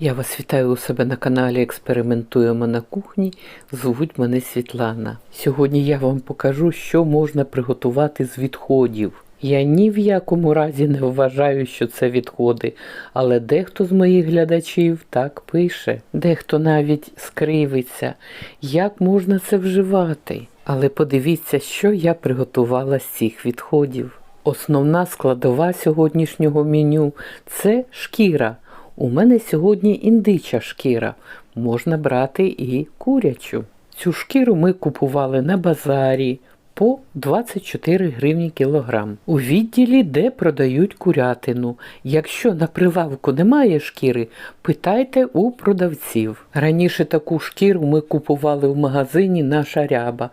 Я вас вітаю у себе на каналі Експериментуємо на кухні. Звуть мене Світлана. Сьогодні я вам покажу, що можна приготувати з відходів. Я ні в якому разі не вважаю, що це відходи, але дехто з моїх глядачів так пише, дехто навіть скривиться, як можна це вживати. Але подивіться, що я приготувала з цих відходів. Основна складова сьогоднішнього меню це шкіра. У мене сьогодні індича шкіра, можна брати і курячу. Цю шкіру ми купували на базарі по 24 гривні кілограм. У відділі, де продають курятину. Якщо на прилавку немає шкіри, питайте у продавців. Раніше таку шкіру ми купували в магазині наша ряба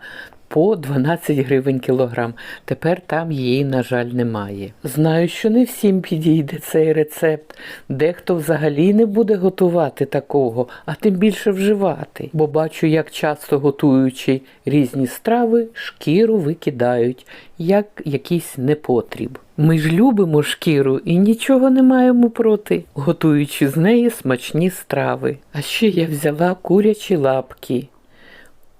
по 12 гривень кілограм. Тепер там її, на жаль, немає. Знаю, що не всім підійде цей рецепт. Дехто взагалі не буде готувати такого, а тим більше вживати. Бо бачу, як часто готуючи різні страви, шкіру викидають, як якийсь непотріб. Ми ж любимо шкіру і нічого не маємо проти, готуючи з неї смачні страви. А ще я взяла курячі лапки.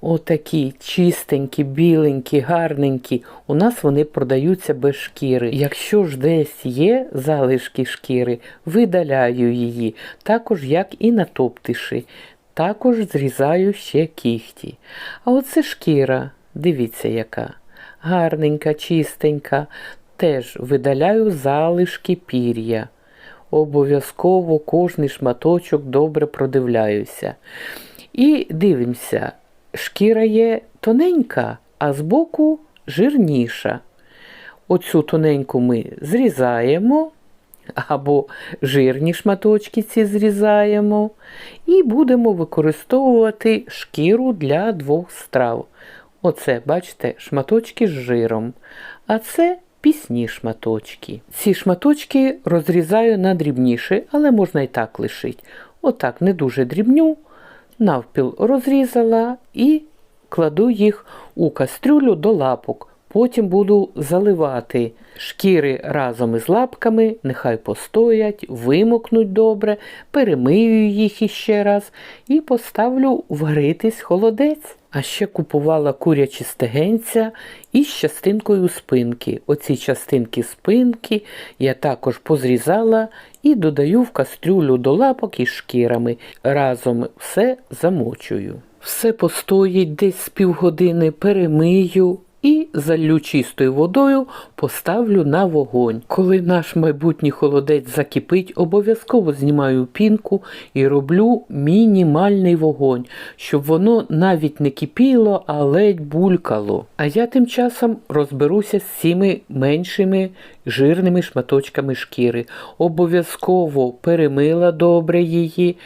Отакі чистенькі, біленькі, гарненькі. У нас вони продаються без шкіри. Якщо ж десь є залишки шкіри, видаляю її, також як і на топтиші. Також зрізаю ще кіхті. А оце шкіра, дивіться, яка. Гарненька, чистенька. Теж видаляю залишки пір'я. Обов'язково кожний шматочок добре продивляюся. І дивимося шкіра є тоненька, а збоку жирніша. Оцю тоненьку ми зрізаємо, або жирні шматочки ці зрізаємо, і будемо використовувати шкіру для двох страв. Оце, бачите, шматочки з жиром. А це пісні шматочки. Ці шматочки розрізаю на дрібніші, але можна і так лишити. Отак, не дуже дрібню навпіл розрізала і кладу їх у кастрюлю до лапок. Потім буду заливати шкіри разом із лапками, нехай постоять, вимокнуть добре, перемию їх іще раз і поставлю варитись холодець. А ще купувала курячі стегенця із частинкою спинки. Оці частинки спинки я також позрізала і додаю в кастрюлю до лапок із шкірами. Разом все замочую. Все постоїть десь з півгодини, перемию і залью чистою водою поставлю на вогонь. Коли наш майбутній холодець закипить, обов'язково знімаю пінку і роблю мінімальний вогонь, щоб воно навіть не кипіло, а ледь булькало. А я тим часом розберуся з цими меншими жирними шматочками шкіри. Обов'язково перемила добре її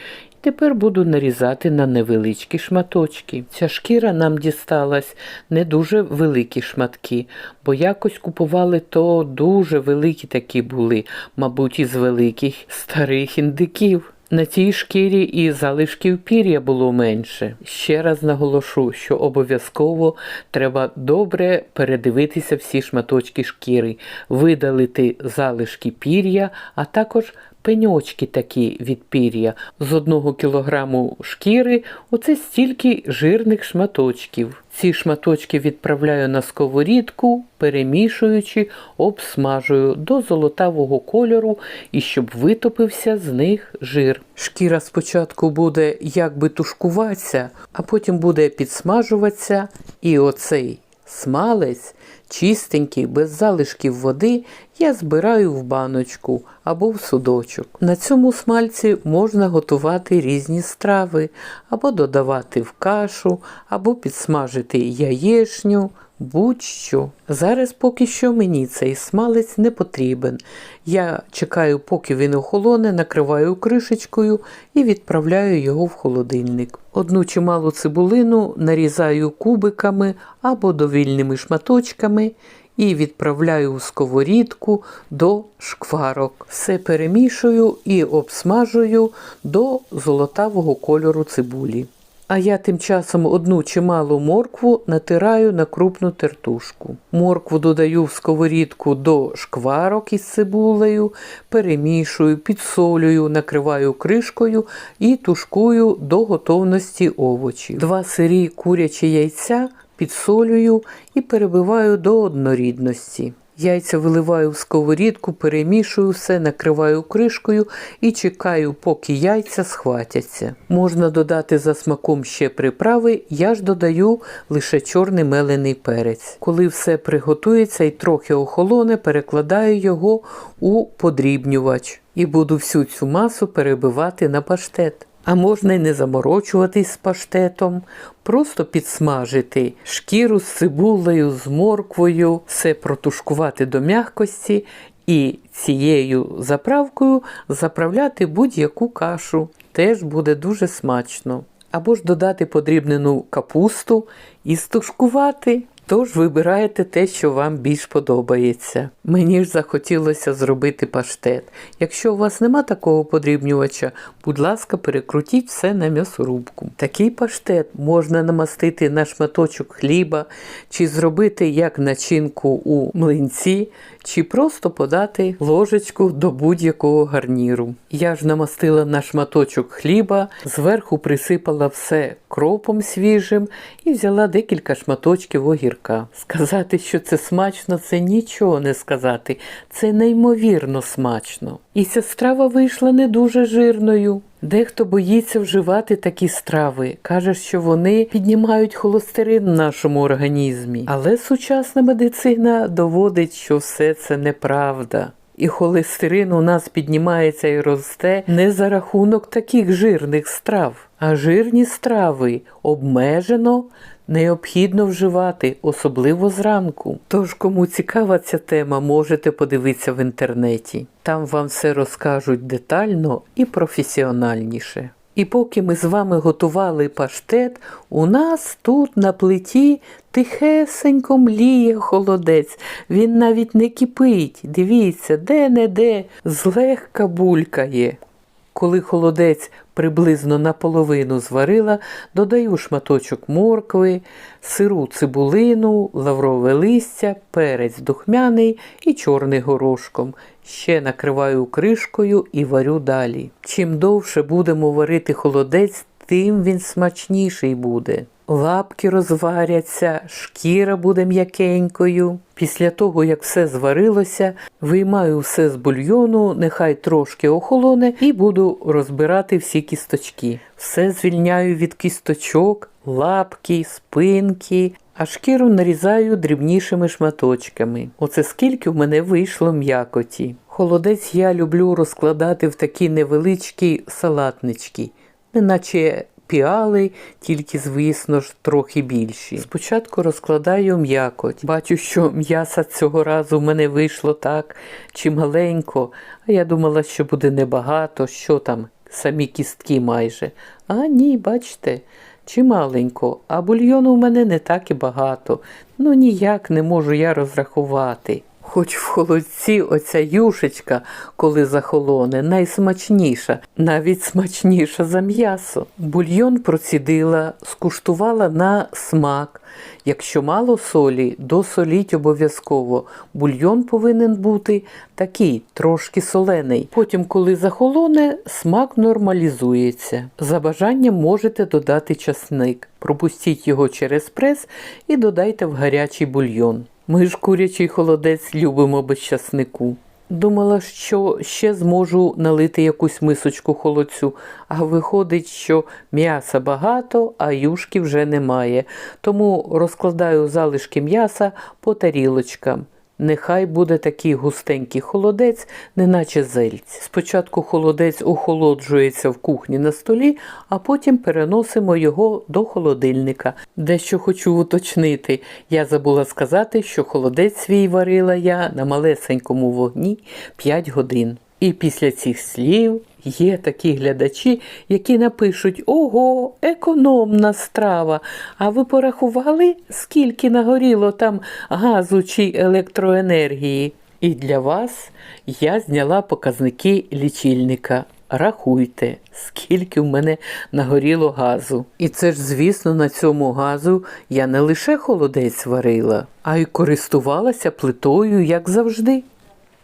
Тепер буду нарізати на невеличкі шматочки. Ця шкіра нам дісталась не дуже великі шматки, бо якось купували то дуже великі такі були, мабуть, із великих старих індиків. На цій шкірі і залишків пір'я було менше. Ще раз наголошу, що обов'язково треба добре передивитися всі шматочки шкіри, видалити залишки пір'я, а також пеньочки такі від пір'я. З одного кілограму шкіри оце стільки жирних шматочків. Ці шматочки відправляю на сковорідку, перемішуючи, обсмажую до золотавого кольору і щоб витопився з них жир. Шкіра спочатку буде якби тушкуватися, а потім буде підсмажуватися, і оцей смалець чистенький, без залишків води, я збираю в баночку або в судочок. На цьому смальці можна готувати різні страви, або додавати в кашу, або підсмажити яєшню. Будь-що. Зараз поки що мені цей смалець не потрібен. Я чекаю, поки він охолоне, накриваю кришечкою і відправляю його в холодильник. Одну чималу цибулину нарізаю кубиками або довільними шматочками і відправляю у сковорідку до шкварок. Все перемішую і обсмажую до золотавого кольору цибулі. А я тим часом одну чималу моркву натираю на крупну тертушку. Моркву додаю в сковорідку до шкварок із цибулею, перемішую, підсолюю, накриваю кришкою і тушкую до готовності овочів. Два сирі курячі яйця підсолюю і перебиваю до однорідності. Яйця виливаю в сковорідку, перемішую все, накриваю кришкою і чекаю, поки яйця схватяться. Можна додати за смаком ще приправи, я ж додаю лише чорний мелений перець. Коли все приготується і трохи охолоне, перекладаю його у подрібнювач і буду всю цю масу перебивати на паштет. А можна й не заморочуватись з паштетом, просто підсмажити шкіру з цибулею, з морквою, все протушкувати до м'якості і цією заправкою заправляти будь-яку кашу. Теж буде дуже смачно. Або ж додати подрібнену капусту і стушкувати. Тож вибираєте те, що вам більш подобається. Мені ж захотілося зробити паштет. Якщо у вас нема такого подрібнювача, будь ласка, перекрутіть все на м'ясорубку. Такий паштет можна намастити на шматочок хліба, чи зробити як начинку у млинці, чи просто подати ложечку до будь-якого гарніру. Я ж намастила на шматочок хліба, зверху присипала все кропом свіжим і взяла декілька шматочків огірка. Сказати, що це смачно, це нічого не сказати. Це неймовірно смачно. І ця страва вийшла не дуже жирною. Дехто боїться вживати такі страви, каже, що вони піднімають холестерин в нашому організмі. Але сучасна медицина доводить, що все це неправда. І холестерин у нас піднімається і росте не за рахунок таких жирних страв, а жирні страви обмежено необхідно вживати, особливо зранку. Тож, кому цікава ця тема, можете подивитися в інтернеті. Там вам все розкажуть детально і професіональніше. І поки ми з вами готували паштет, у нас тут на плиті тихесенько мліє холодець. Він навіть не кипить. Дивіться, де-не-де злегка булькає. Коли холодець приблизно наполовину зварила, додаю шматочок моркви, сиру цибулину, лаврове листя, перець духмяний і чорний горошком. Ще накриваю кришкою і варю далі. Чим довше будемо варити холодець, тим він смачніший буде. Лапки розваряться, шкіра буде м'якенькою. Після того, як все зварилося, виймаю все з бульйону, нехай трошки охолоне, і буду розбирати всі кісточки. Все звільняю від кісточок, лапки, спинки, а шкіру нарізаю дрібнішими шматочками. Оце скільки в мене вийшло м'якоті. Холодець я люблю розкладати в такі невеличкі салатнички, неначе піали, тільки, звісно ж, трохи більші. Спочатку розкладаю м'якоть. Бачу, що м'яса цього разу в мене вийшло так чималенько, а я думала, що буде небагато, що там, самі кістки майже. А ні, бачите. Чималенько, а бульйону в мене не так і багато. Ну ніяк не можу я розрахувати. Хоч в холодці оця юшечка, коли захолоне, найсмачніша, навіть смачніша за м'ясо. Бульйон процідила, скуштувала на смак. Якщо мало солі, досоліть обов'язково. Бульйон повинен бути такий, трошки солений. Потім, коли захолоне, смак нормалізується. За бажанням можете додати часник. Пропустіть його через прес і додайте в гарячий бульйон. Ми ж курячий холодець любимо без часнику. Думала, що ще зможу налити якусь мисочку холодцю, а виходить, що м'яса багато, а юшки вже немає. Тому розкладаю залишки м'яса по тарілочкам. Нехай буде такий густенький холодець, неначе зельць. Спочатку холодець охолоджується в кухні на столі, а потім переносимо його до холодильника. Дещо хочу уточнити. Я забула сказати, що холодець свій варила я на малесенькому вогні 5 годин. І після цих слів є такі глядачі, які напишуть Ого, економна страва. А ви порахували, скільки нагоріло там газу чи електроенергії? І для вас я зняла показники лічильника. рахуйте, скільки в мене нагоріло газу. І це ж, звісно, на цьому газу я не лише холодець варила, а й користувалася плитою, як завжди.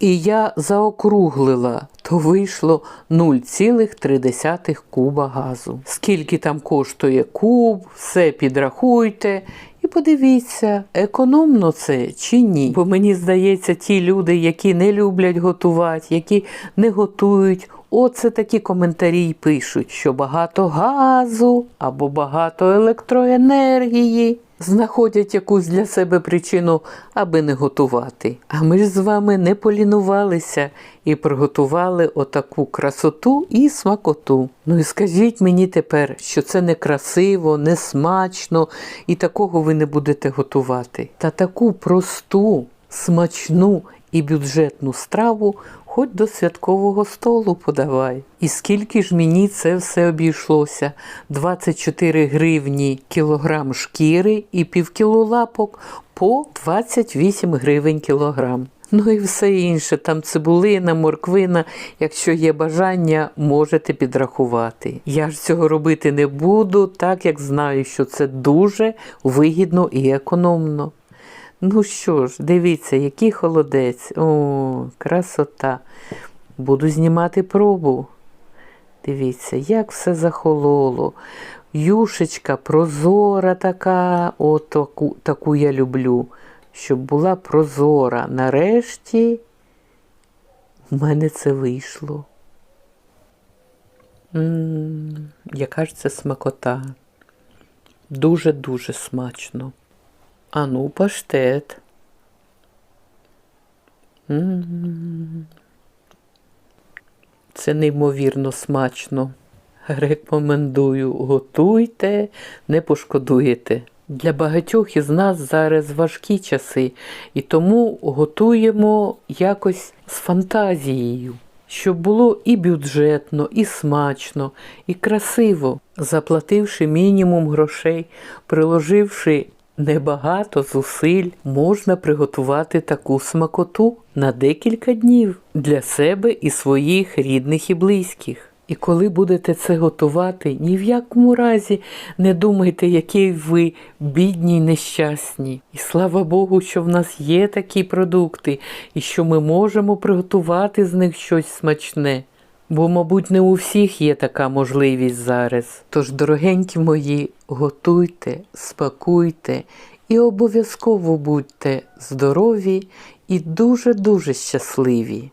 І я заокруглила, то вийшло 0,3 куба газу. Скільки там коштує куб, все підрахуйте. І подивіться, економно це чи ні. Бо мені здається, ті люди, які не люблять готувати, які не готують, оце такі коментарі й пишуть, що багато газу або багато електроенергії. Знаходять якусь для себе причину, аби не готувати. А ми ж з вами не полінувалися і приготували отаку красоту і смакоту. Ну і скажіть мені тепер, що це не красиво, не смачно, і такого ви не будете готувати. Та таку просту, смачну і бюджетну страву хоч до святкового столу подавай. І скільки ж мені це все обійшлося? 24 гривні кілограм шкіри і півкіло лапок по 28 гривень кілограм. Ну і все інше, там цибулина, морквина. Якщо є бажання, можете підрахувати. Я ж цього робити не буду, так як знаю, що це дуже вигідно і економно. Ну що ж, дивіться, який холодець. О, красота. Буду знімати пробу. Дивіться, як все захололо. Юшечка прозора така, о, таку, таку я люблю, щоб була прозора. Нарешті в мене це вийшло. М-м, яка ж це смакота. Дуже-дуже смачно. А ну, паштет. Це неймовірно смачно. Рекомендую, готуйте, не пошкодуєте. Для багатьох із нас зараз важкі часи, і тому готуємо якось з фантазією, щоб було і бюджетно, і смачно, і красиво, заплативши мінімум грошей, приложивши небагато зусиль, можна приготувати таку смакоту на декілька днів для себе і своїх рідних і близьких. І коли будете це готувати, ні в якому разі не думайте, які ви бідні й нещасні. І слава Богу, що в нас є такі продукти, і що ми можемо приготувати з них щось смачне. Бо, мабуть, не у всіх є така можливість зараз. Тож, дорогенькі мої, готуйте, спакуйте і обов'язково будьте здорові і дуже-дуже щасливі.